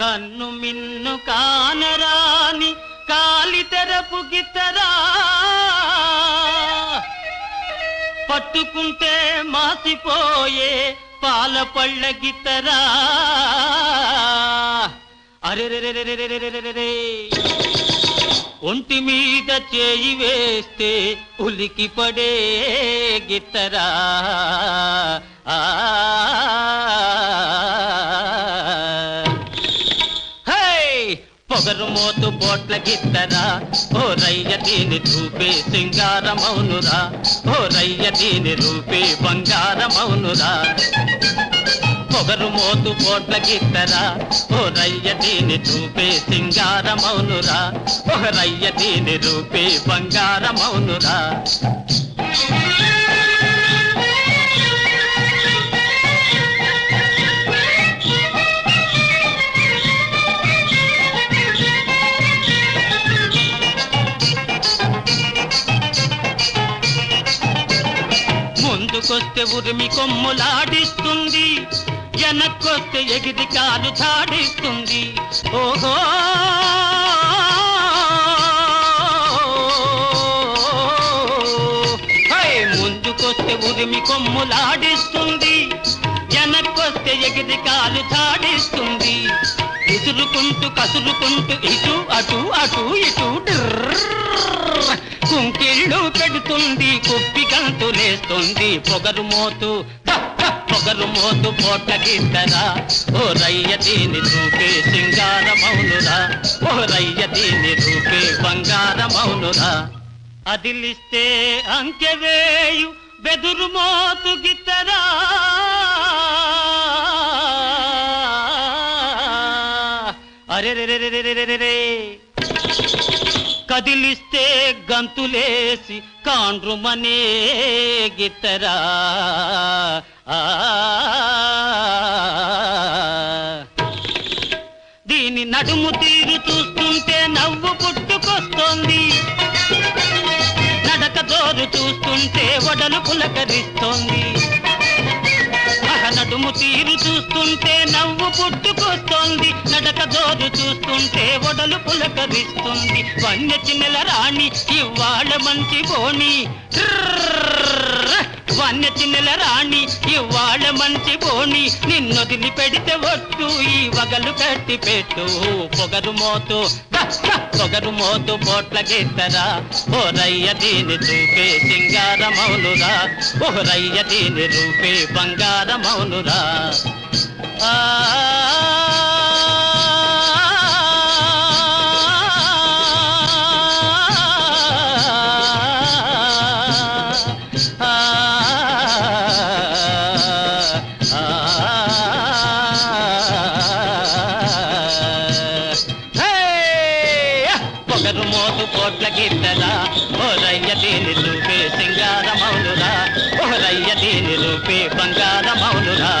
కన్ను మిన్ను కానరాని కాలి తెరపు గిత్తరా. పట్టుకుంటే మాసిపోయే పాల పళ్ళ గిత్తరా. అరే ఒంటి మీద చేయి వేస్తే ఉలికి పడే గిత్తరా. పొగరు మోతు బోట్ల గిత్తరా? ఓ రయ్య దీని రూపే సింగారమౌనురా. ఓ రయ్య దీని రూపే బంగారమౌనురా. పొగరు మోతు బోట్ల గిత్తరా? ఓ రయ్య దీని రూపే సింగారమౌనురా. ఓ రయ్య దీని రూపే బంగారమౌనురా. ముందుకొస్తే ఉరిమి కొమ్ములాడిస్తుంది. వెనక్కొస్తే ఎగిరి కాలు చాడిస్తుంది ఓహో! హై! ముందుకొస్తే ఉరిమి కొమ్ములాడిస్తుంది. వెనక్కొస్తే ఎగిరి కాలు చాడిస్తుంది ఎదురుకుంటూ కసురుకుంటూ ఇటు అటు అటు ఇటు కుంకిళ్ళు పెడుతుంది కుప్పి అంటూ లేస్తుంది పొగరు మోతు. పొగరు మోతు పోటగిద్దరా. ఓ రయ్య దీని రూపే సింగారమౌనురా. ఓ రయ్య దీని రూపే బంగారమౌనురా. అదిలిస్తే అంకె వేయు బెదురు మోతు గిద్దరా. అరే రే రే రే రే రే రే కదిలిస్తే గంతులేసి కాండ్రుమనే గిత్తరా. ఆ. దీని నడుము తీరు చూస్తుంటే నవ్వు పుట్టుకొస్తోంది. నడక దోరు చూస్తుంటే వడలు పులకరిస్తోంది. నడుము తీరు చూస్తుంటే నవ్వు పుట్టుకొస్తోంది. నడక జోరు చూస్తుంటే వడలు పులకరిస్తుంది. వన్య చిన్నెల రాణి ఇవాళ మంచి బోణి వన్య చిన్నెల రాణి ఇవాళ మంచి బోణి నిన్నొదిలి పెడితే వద్దు ఈ వగలు కట్టి పెట్టు. పొగరు మోతు పొగరు మోతు పోట్ల గిత్తరా ఓ రయ్య దీని చూపే సింగారమౌనురా. ఓ రయ్య దీని రూపే బంగారమౌనురా. ఒకరు మోటు కోట్ల గిద్దలా ఓలయ్య దీని రూపే సింగార మౌనురా ఓలయ్య దీని రూపే బంగార మౌనురా